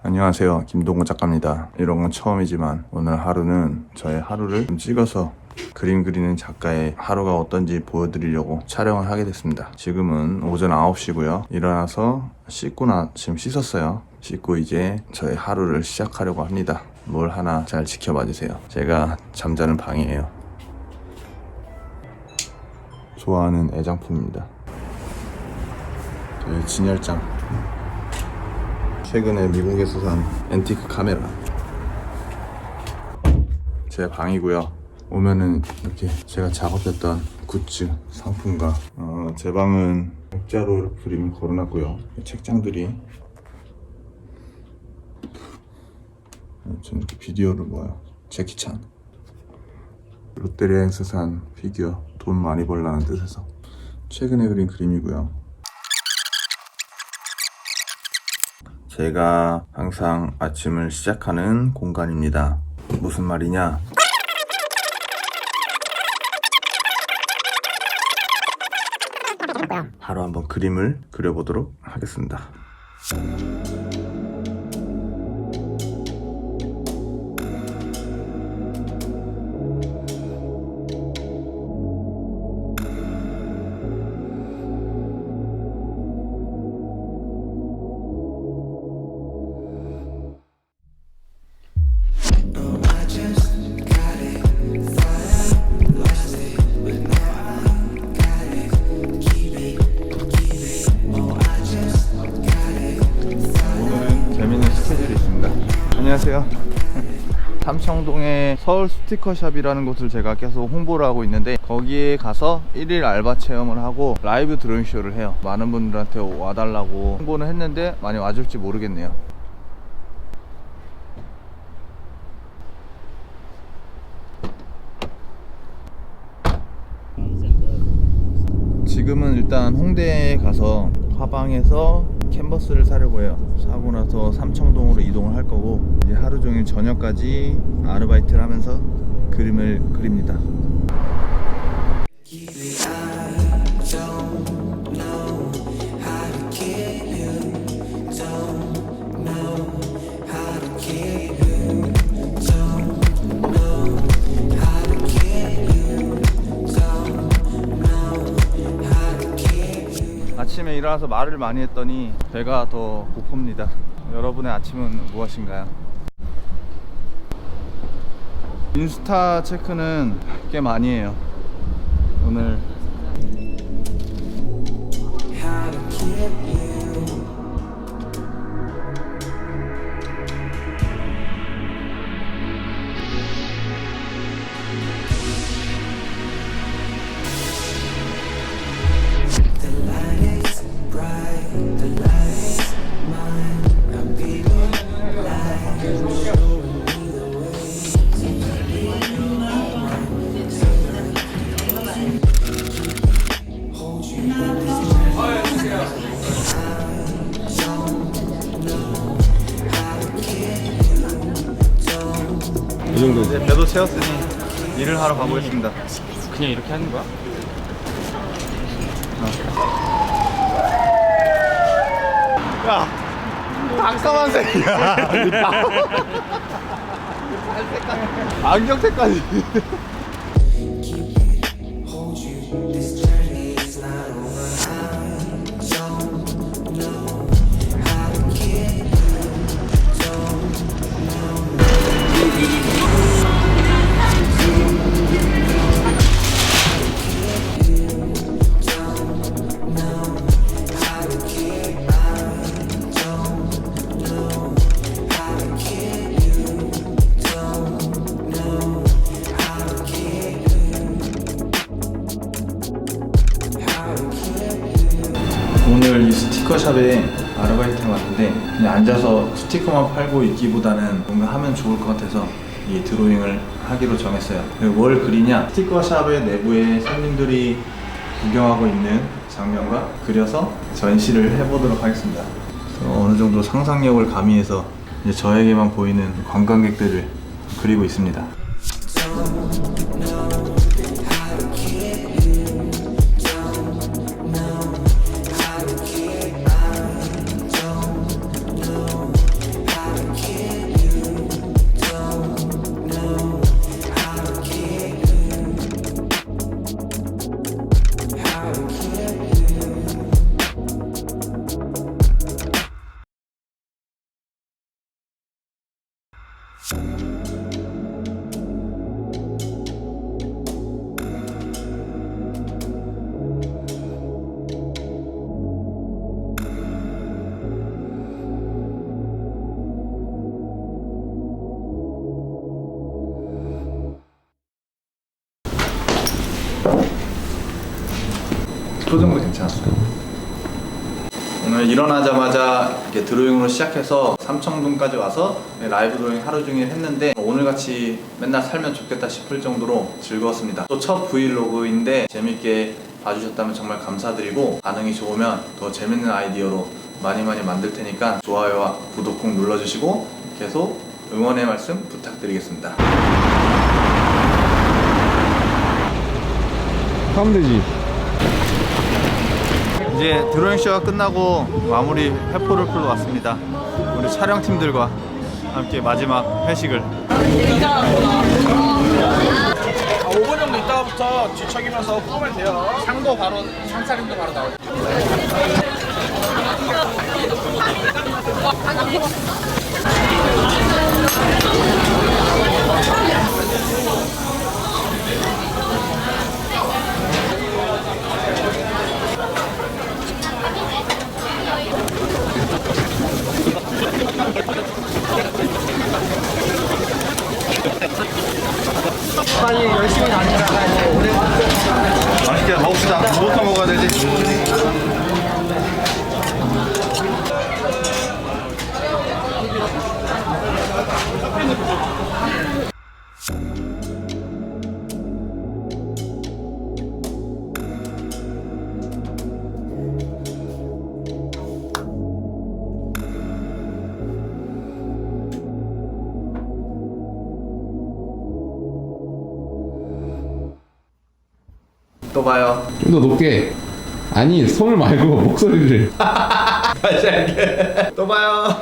안녕하세요. 김동건 작가입니다. 이런 건 처음이지만 오늘 하루는 저의 하루를 좀 찍어서 그림 그리는 작가의 하루가 어떤지 보여드리려고 촬영을 하게 됐습니다. 지금은 오전 9시고요. 일어나서 씻고 나 지금 씻었어요. 씻고 이제 저의 하루를 시작하려고 합니다. 뭘 하나 잘 지켜봐 주세요. 제가 잠자는 방이에요. 좋아하는 애장품입니다. 진열장. 최근에 미국에서 산 앤티크 카메라. 제 방이고요. 오면은 이렇게 제가 작업했던 굿즈 상품과 어, 제 방은 액자로 그림을 걸어놨고요. 책장들이 전 이렇게 비디오를 모아요. 제키찬. 롯데리아에서 산 피규어 돈 많이 벌라는 뜻에서 최근에 그린 그림이고요. 제가 항상 아침을 시작하는 공간입니다. 무슨 말이냐? 바로 한번 그림을 그려보도록 하겠습니다. 안녕하세요. 삼청동에 서울 스티커샵이라는 곳을 제가 계속 홍보를 하고 있는데 거기에 가서 1일 알바 체험을 하고 라이브 드로잉 쇼를 해요. 많은 분들한테 와달라고 홍보는 했는데 많이 와줄지 모르겠네요. 지금은 일단 홍대에 가서 화방에서 캔버스를 사려고 해요. 사고 나서 삼청동으로 이동을 할 거고 이제 하루 종일 저녁까지 아르바이트를 하면서 그림을 그립니다. 일어나서 말을 많이 했더니 배가 더 고픕니다. 여러분의 아침은 무엇인가요? 인스타 체크는 꽤 많이 해요. 오늘 이 정도 이제 배도 채웠으니 일을 하러 가보겠습니다. 그냥 이렇게 하는 거야? 야, 닭까만 새끼야. 안경테까지. 오늘 이 스티커샵에 아르바이트를 왔는데 그냥 앉아서 스티커만 팔고 있기보다는 뭔가 하면 좋을 것 같아서 이 드로잉을 하기로 정했어요. 뭘 그리냐? 스티커샵의 내부에 손님들이 구경하고 있는 장면과 그려서 전시를 해보도록 하겠습니다. 어느 정도 상상력을 가미해서 이제 저에게만 보이는 관광객들을 그리고 있습니다. 표정도 괜찮았어요. 오늘 일어나자마자 이렇게 드로잉으로 시작해서 삼청동까지 와서 라이브 드로잉 하루 종일 했는데 오늘같이 맨날 살면 좋겠다 싶을 정도로 즐거웠습니다. 또 첫 브이로그인데 재밌게 봐주셨다면 정말 감사드리고 반응이 좋으면 더 재밌는 아이디어로 많이 많이 만들 테니까 좋아요와 구독 꼭 눌러주시고 계속 응원의 말씀 부탁드리겠습니다. 하면 되지. 이제 드로잉 쇼가 끝나고 마무리 회포를 풀러 왔습니다. 우리 촬영팀들과 함께 마지막 회식을 5분 정도 있다가부터 뒤척이면서 구우면 돼요. 상도 바로 상차림도 바로 나오죠. 빨리 열심 또 봐요. 좀 더 높게. 아니, 손을 말고 목소리를. 다시 할게. 또 봐요.